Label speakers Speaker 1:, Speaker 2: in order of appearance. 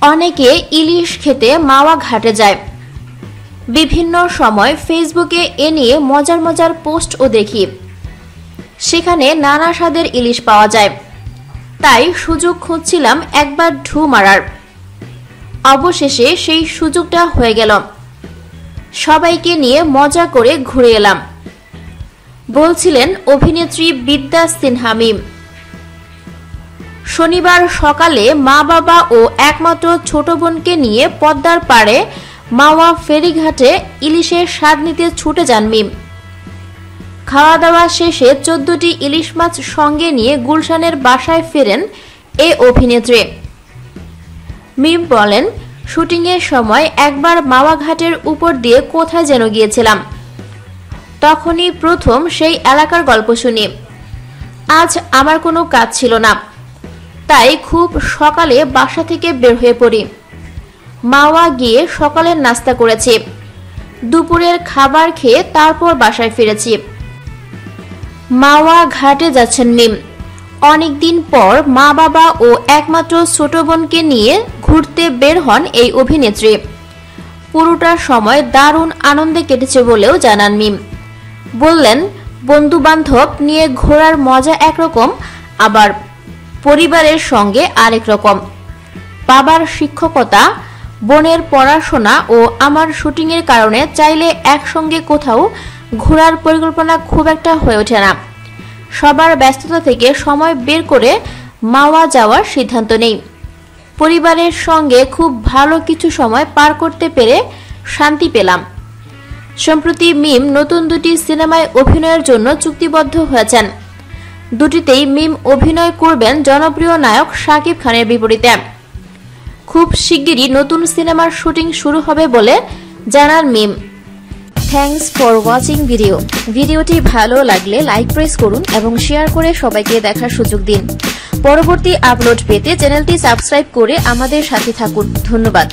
Speaker 1: অনেকে ইলিশ খেতে মাওয়া ঘাটে যায়। বিভিন্ন সময় ফেসবুকে এ নিয়ে মজার মজার পোস্টও দেখি। সেখানে নানা স্বাদের ইলিশ পাওয়া যায়। তাই সুযোগ খুঁজছিলাম একবার ঢু মারার। অবশেষে সেই সুযোগটা হয়ে গেল। সবাইকে নিয়ে মজা করে ঘুরে এলাম। বলছিলেন অভিনেত্রী বিদ্যা সিনহা মিম। শনিবার সকালে মা বাবা ও একমাত্র ছোট বোনকে নিয়ে পদ্মার পাড়ে মাওয়া ফেরিঘাটে ইলিশের স্বাদ নিতে ছুটে যান মিম। খাওয়া দাওয়া শেষে চোদ্দটি ইলিশ মাছ সঙ্গে নিয়ে গুলশানের বাসায় ফেরেন এ অভিনেত্রী। মিম বলেন, শুটিংয়ের সময় একবার মাওয়া ঘাটের উপর দিয়ে কোথায় যেন গিয়েছিলাম। তখনই প্রথম সেই এলাকার গল্প শুনি। আজ আমার কোনো কাজ ছিল না। তাই খুব সকালে বাসা থেকে বের হয়ে পড়ি। মাওয়া গিয়ে সকালের নাস্তা করেছি। দুপুরের খাবার খেয়ে তারপর বাসায় ফিরেছি। মাওয়া ঘাটে যাচ্ছেন মিম। অনেকদিন পর মা বাবা ও একমাত্র ছোট বোনকে নিয়ে ঘুরতে বের হন এই অভিনেত্রী। পুরোটা সময় দারুণ আনন্দে কেটেছে বলেও জানান মিম। বললেন বন্ধু বান্ধব নিয়ে ঘোরার মজা একরকম, আবার পরিবারের সঙ্গে আরেক রকম। বাবার শিক্ষকতা, বোনের পড়াশোনা ও আমার শুটিংয়ের কারণে চাইলে একসঙ্গে কোথাও ঘোরার পরিকল্পনা খুব একটা হয়ে ওঠে না। সবার ব্যস্ততা থেকে সময় বের করে মাওয়া যাওয়ার সিদ্ধান্ত নেই। পরিবারের সঙ্গে খুব ভালো কিছু সময় পার করতে পেরে শান্তি পেলাম। সম্প্রতি মিম নতুন দুটি সিনেমায় অভিনয়ের জন্য চুক্তিবদ্ধ হয়েছেন। দুটিতেই মিম অভিনয় করবেন জনপ্রিয় নায়ক শাকিব খানের বিপরীতে। খুব শিগগিরই নতুন সিনেমার শুটিং শুরু হবে বলে জানান Mim. Thanks for watching video. ভিডিওটি ভালো লাগলে লাইক প্রেস করুন এবং শেয়ার করে সবাইকে দেখার সুযোগ দিন। পরবর্তী আপলোড পেতে চ্যানেলটি সাবস্ক্রাইব করে আমাদের সাথে থাকুন। ধন্যবাদ।